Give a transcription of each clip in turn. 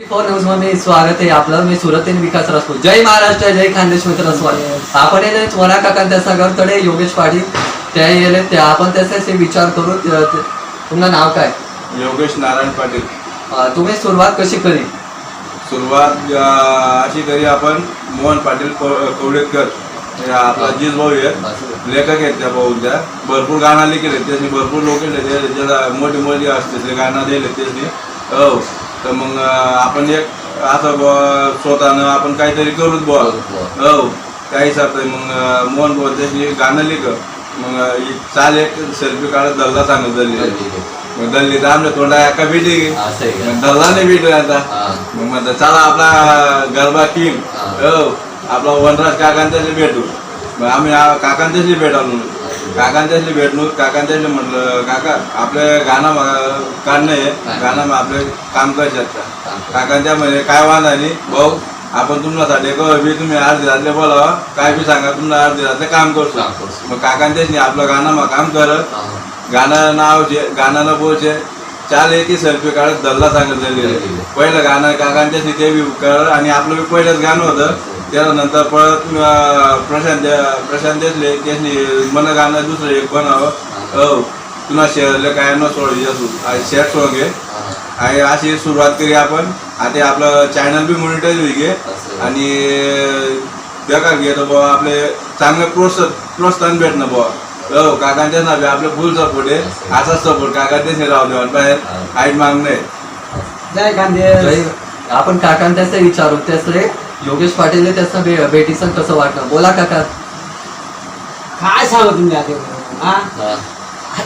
मध्ये स्वागत आहे आपलं. मी सुरतेन विकास राजपूत जय महाराष्ट्र जय खानदेश मित्र स्वागत आपण येले वना काका त्याचा गरतडे योगेश पाटील. त्या येले त्या आपण त्याचे विचार करू. त- त- तुमचं नाव काय? योगेश नारायण पाटील. तुम्ही सुरुवात कशी करी सुरुवात अशी करी आपण. मोहन पाटील कव- कवडेकर. आपला जीज भाऊ आहे. लेखक आहेत त्या भाऊ त्या भरपूर गाणं लिहिले त्याची भरपूर लोक मोठी मोठी असते. ते गाणं दिले त्याची हो. तर मग आपण एक असं स्वतःनं आपण काहीतरी करूच बुवा हो काही नाही. मग मोहन त्याची गाणं लिख मग चाल एक सेल्फी काढत दल्ला सांगत दल्ली मग दल्ली तर आमच्या तोंडा एका का? मग दल्लाने भेटू आता. मग म्हणलं चला आपला गरबा किंग हा. आपला वनराज काकांच्याशी भेटू मग आम्ही काकांच्याशी भेटालो काकांच्याशी भेटलो काकांच्याशी म्हटलं काका आपले गाणं काढणं आहे. गाणं मग आपले काम कसे काम का कर. काकांच्या म्हणजे काय वादा नाही भाऊ आपण तुमच्यासाठी कळ बी तुम्ही अर्धे रातले बोलावा काय बी सांगा तुमचं अर्धे रातले काम करतो. मग काकांच्याशी आपलं गाणं मग काम करत. गाणं नाव जे गाणं बोलचे चाल एकी सेल्फी काढत दल्ला सांगत झालेलं पहिलं गाणं काकांच्या ते बी कर आणि आपलं बी पहिलंच गाणं होतं त्यानंतर परत प्रशांत प्रशांत देसले त्यासनी मन गाणं दुसरं एक बनावं. हो. तुला शेअरले काय न सोड असू शेअर सॉंग आहे. हा. आणि अशी सुरुवात करी आपण. आता आपलं चॅनल बी मॉनिटाईज होईल घे. आणि जगा घेतो बुवा आपले चांगलं प्रोत्साहन प्रोत्साहन भेटणं बुवा. हो काकांच्या नावे आपले फुल सपोर्ट आहे. असाच सपोर्ट काकांच्याच नाही राहू देवा बाहेर. आईट मागणं आहे. जय जय- आपण काकांना त्याचं विचारू त्याचे योगेश पाटील त्याचं भे- भेटीचं कसं वाटलं? बोला काका. काय सांगू तुम्ही आता हा? हा.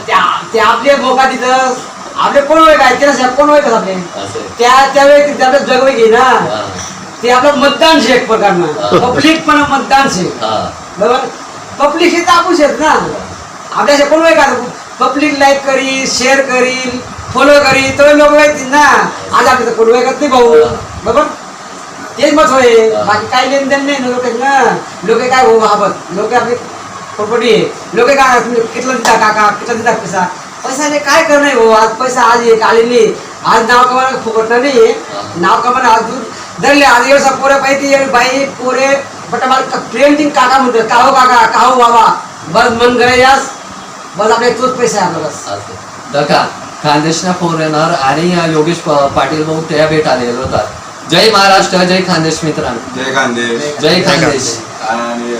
त्या ते आपले मोका तिथं आपले कोण वय काय? त्याला कोण वय आपले? असं. आहे. त्या त्या व्यक्ती आपल्या जगवे घे ना? हा. ते आपलं मतदान शे एक प्रकारनं. पब्लिक पण मतदान शे. हा. बरोबर? पब्लिक हे तर आपण शेत ना? आपल्या कोण वय काय पब्लिक लाईक करी शेअर करील फॉलो करी तो लोक माहिती ना? आज आपल्या कोण वय करत नाही भाऊ. बरोबर? तेच मत होय. बाकी काही लेन देन नाही लोक ना? लोक काय हो भाऊ बाबत लोक आपली प्रॉपर्टी लोक काय कितला कितलं देता काका कितलं देता पैसा? पैसा नाही काय करणार भाऊ हो? आज पैसा आज एक आलेली आज नाव कमाला फुकटणार नाही नाव कमाला आज धरले आज एवढा पोरे पाहिजे बाई पोरे बट मला प्रेमटिंग काका म्हणतात. काहो काका का हो बाबा? बस मन गरयास. बस आपले तोच पैसा आहे बस. असं. फोन येणार आणि योगेश पाटील भाऊ त्या भेट आलेले होतात. जय महाराष्ट्र जय खानदेश मित्रांनो. जय खानदेश. जय खानदेश. आणि